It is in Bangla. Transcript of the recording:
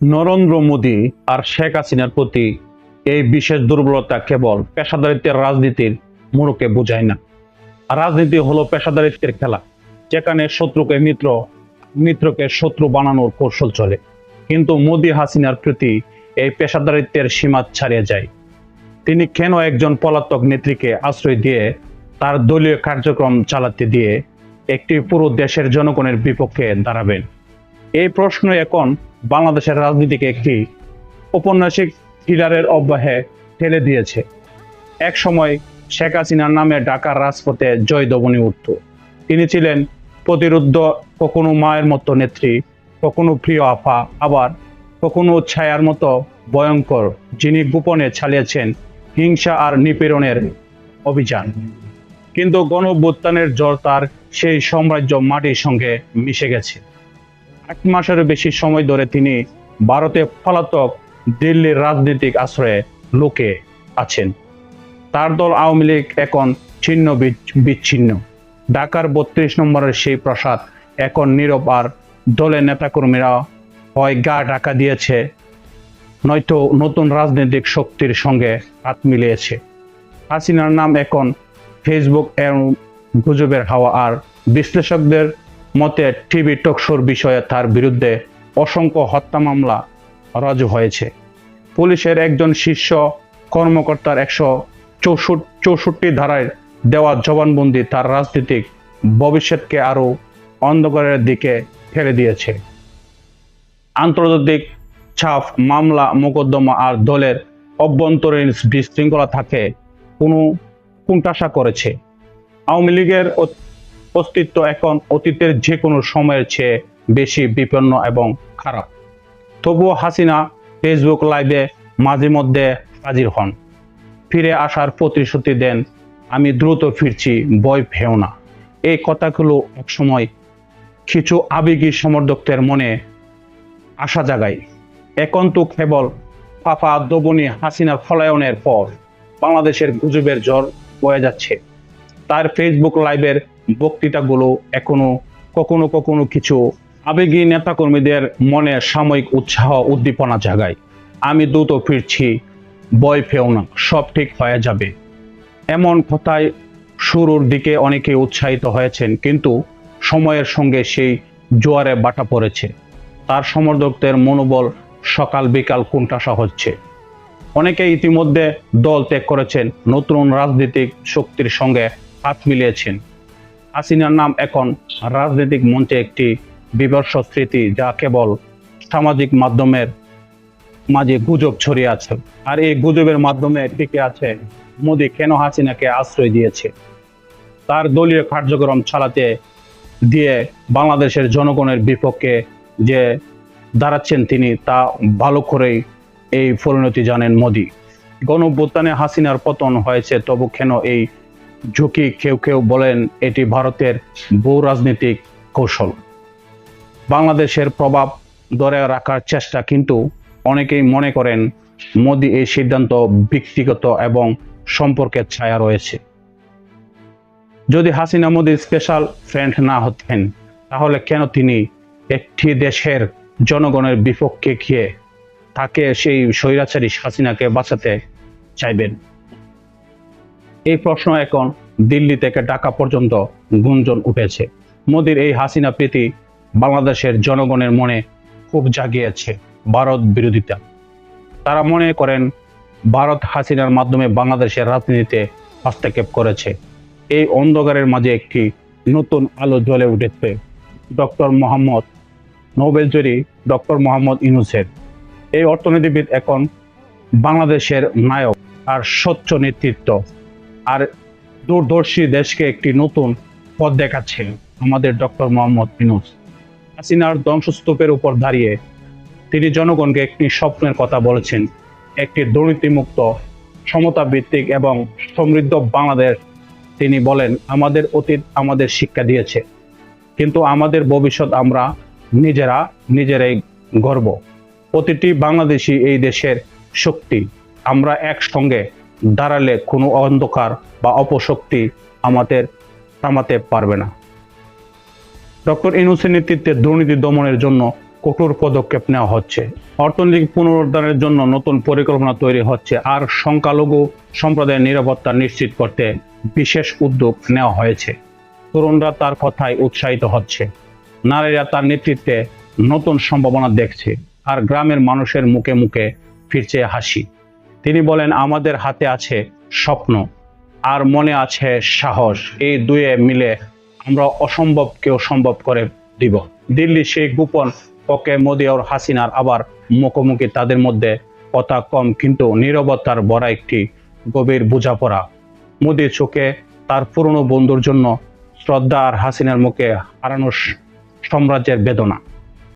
নরেন্দ্র মোদী আর শেখ হাসিনার প্রতি এই বিশেষ দুর্বলতা কেবল পেশাদারিত্বের রাজনীতির মোড়কে বোঝায় না। রাজনীতি হলো পেশাদারিত্বের খেলা, যেখানে শত্রুকে মিত্র, মিত্রকে শত্রু বানানোর কৌশল চলে। কিন্তু মোদী হাসিনার প্রতি এই পেশাদারিত্বের সীমা ছাড়িয়ে যায়। তিনি কেন একজন পলাতক নেত্রীকে আশ্রয় দিয়ে তার দলীয় কার্যক্রম চালাতে দিয়ে একটি পুরো দেশের জনগণের বিপক্ষে দাঁড়াবেন? এই প্রশ্ন এখন বাংলাদেশের রাজনীতিকে একটি ঔপন্যাসিক থ্রিলারের অব্যাহে ঠেলে দিয়েছে। এক সময় শেখ হাসিনার নামে ঢাকার রাজপথে জয় দবনী উঠত। তিনি ছিলেন প্রতিরুদ্ধ, কখনো মায়ের মতো নেত্রী, কখনো প্রিয় আফা আবার কখনো ছায়ার মতো ভয়ঙ্কর, যিনি গোপনে চালিয়েছেন হিংসা আর নিপীড়নের অভিযান। কিন্তু গণভ্যুত্থানের জ্বর তার সেই সাম্রাজ্য মাটির সঙ্গে মিশে গেছে। এক মাসেরও বেশি সময় ধরে তিনি ভারতে পলাতক দিল্লির রাজনৈতিক আশ্রয়ে লোকে আছেন। তার দল আওয়ামী লীগ এখন ছিন্ন বিচ্ছিন্ন। ঢাকার বত্রিশ নম্বরের সেই প্রসাদ এখন নীরব আর দলের নেতাকর্মীরা হয় গা ঢাকা দিয়েছে, নয়তো নতুন রাজনৈতিক শক্তির সঙ্গে হাত মিলিয়েছে। হাসিনার নাম এখন ফেসবুক এবং গুজবের হাওয়া আর বিশ্লেষকদের মতে টিভি টকশোর বিষয়ে তার বিরুদ্ধে অসংখ্য হত্যা মামলা রজ হয়েছে। পুলিশের একজন শীর্ষ কর্মকর্তার একশো চৌষট্টি ধারায় দেওয়া জবানবন্দি তার রাজনৈতিক ভবিষ্যৎকে আরও অন্ধকারের দিকে ঠেলে দিয়েছে। আন্তর্জাতিক ছাপ মামলা, মোকদ্দমা আর দলের অভ্যন্তরীণ বিশৃঙ্খলা থাকে কোনো কুণ্ঠাসা করেছে। আওয়ামী লীগের অস্তিত্ব এখন অতীতের যে কোনো সময়ের চেয়ে বেশি বিপন্ন এবং খারাপ। তবুও হাসিনা ফেসবুক লাইভে মাঝে মধ্যে হাজির হন। ফিরে আসার প্রতিশ্রুতি দেন, আমি দ্রুত ফিরছি বই ভেও না। এই কথাগুলো একসময় কিছু আবেগী সমর্থকদের মনে আশা জাগায়। এখন তো কেবল পাপা দবনি হাসিনার ফলায়নের পর বাংলাদেশের গুজবের জ্বর বয়ে যাচ্ছে। তার ফেসবুক লাইভের বক্তৃতাগুলো এখনও কখনো কখনো কিছু আবেগী নেতাকর্মীদের মনে সাময়িক উৎসাহ উদ্দীপনা জাগায়। আমি দ্রুত ফিরছি বয় ফেও না, সব ঠিক হয়ে যাবে। এমন কথায় শুরুর দিকে অনেকে উৎসাহিত হয়েছেন, কিন্তু সময়ের সঙ্গে সেই জোয়ারে বাটা পড়েছে। তার সমর্থকদের মনোবল সকাল বিকাল কোনটাসা হচ্ছে। অনেকে ইতিমধ্যে দল ত্যাগ করেছেন, নতুন রাজনৈতিক শক্তির সঙ্গে হাত মিলিয়েছেন। হাসিনার নাম এখন রাজনৈতিক মঞ্চে একটি বিবর্ষ স্মৃতি, যা কেবল সামাজিক মাধ্যমের মাঝে গুজব ছড়িয়ে আছে। আর এই গুজবের মাধ্যমে টিকে আছে, মোদি কেন হাসিনাকে আশ্রয় দিয়েছে? তার দলীয় কার্যক্রম চালাতে দিয়ে বাংলাদেশের জনগণের বিপক্ষে যে দাঁড়াচ্ছেন তিনি, তা ভালো করেই এই পরিণতি জানেন মোদী। গণভ্যুত্থানে হাসিনার পতন হয়েছে, তবু কেন এই ঝুঁকি কেউ কেউ বলেন এটি ভারতের ভূ রাজনৈতিক কৌশল। বাংলাদেশের প্রভাব ধরে রাখার চেষ্টা কিন্তু অনেকেই মনে করেন মোদী এই সিদ্ধান্ত ব্যক্তিগত এবং সম্পর্কের ছায়া রয়েছে। যদি হাসিনা মোদী স্পেশাল ফ্রেন্ড না হতেন, তাহলে কেন তিনি একটি দেশের জনগণের বিপক্ষে গিয়ে তাকে সেই স্বৈরাচারী হাসিনাকে বাঁচাতে চাইবেন? এই প্রশ্ন এখন দিল্লি থেকে ঢাকা পর্যন্ত গুঞ্জন উঠেছে। মোদির এই হাসিনা প্রীতি বাংলাদেশের জনগণের মনে খুব জাগিয়েছে ভারত বিরোধিতা। তারা মনে করেন ভারত হাসিনার মাধ্যমে বাংলাদেশের রাজনীতিতে হস্তক্ষেপ করেছে। এই অন্ধকারের মাঝে একটি নতুন আলো জ্বলে উঠেছে ডক্টর মোহাম্মদ নোবেলজয়ী ডক্টর মোহাম্মদ ইউনুসের। এই অর্থনীতিবিদ এখন বাংলাদেশের নায়ক আর স্বচ্ছ নেতৃত্ব। আর দূরদর্শী দেশকে একটি নতুন পথ দেখাচ্ছে আমাদের ডক্টর মোহাম্মদ ইউনুস। হাসিনার ধ্বংসস্তূপের উপর দাঁড়িয়ে তিনি জনগণকে একটি স্বপ্নের কথা বলেছেন, একটি দুর্নীতিমুক্ত সমতা ভিত্তিক এবং সমৃদ্ধ বাংলাদেশ। তিনি বলেন, আমাদের অতীত আমাদের শিক্ষা দিয়েছে, কিন্তু আমাদের ভবিষ্যৎ আমরা নিজেরা নিজেরাই গর্ব প্রতিটি বাংলাদেশি এই দেশের শক্তি। আমরা একসঙ্গে দাঁড়ালে কোনো অন্ধকার বা অপশক্তি আমাদের থামাতে পারবে না। ডক্টর ইনুসের নেতৃত্বে দুর্নীতি দমনের জন্য কঠোর পদক্ষেপ নেওয়া হচ্ছে। অর্থনৈতিক পুনরুদ্ধারের জন্য নতুন পরিকল্পনা তৈরি হচ্ছে আর সংখ্যালঘু সম্প্রদায়ের নিরাপত্তা নিশ্চিত করতে বিশেষ উদ্যোগ নেওয়া হয়েছে। তরুণরা তার কথায় উৎসাহিত হচ্ছে। নারীরা তার নেতৃত্বে নতুন সম্ভাবনা দেখছে আর গ্রামের মানুষের মুখে মুখে ফিরছে হাসি। তিনি বলেন, আমাদের হাতে আছে স্বপ্ন আর মনে আছে সাহস। এই দুয়ে মিলে আমরা অসম্ভবকেও সম্ভব করে দিব। দিল্লি সেই গোপন ওকে মোদী আর হাসিনার আবার মুখোমুখি, তাদের মধ্যে কথা কম কিন্তু নীরবতার বড় একটি গভীর বোঝাপড়া। মোদীর চোখে তার পুরনো বন্ধুর জন্য শ্রদ্ধা আর হাসিনার মুখে হারানোর সাম্রাজ্যের বেদনা।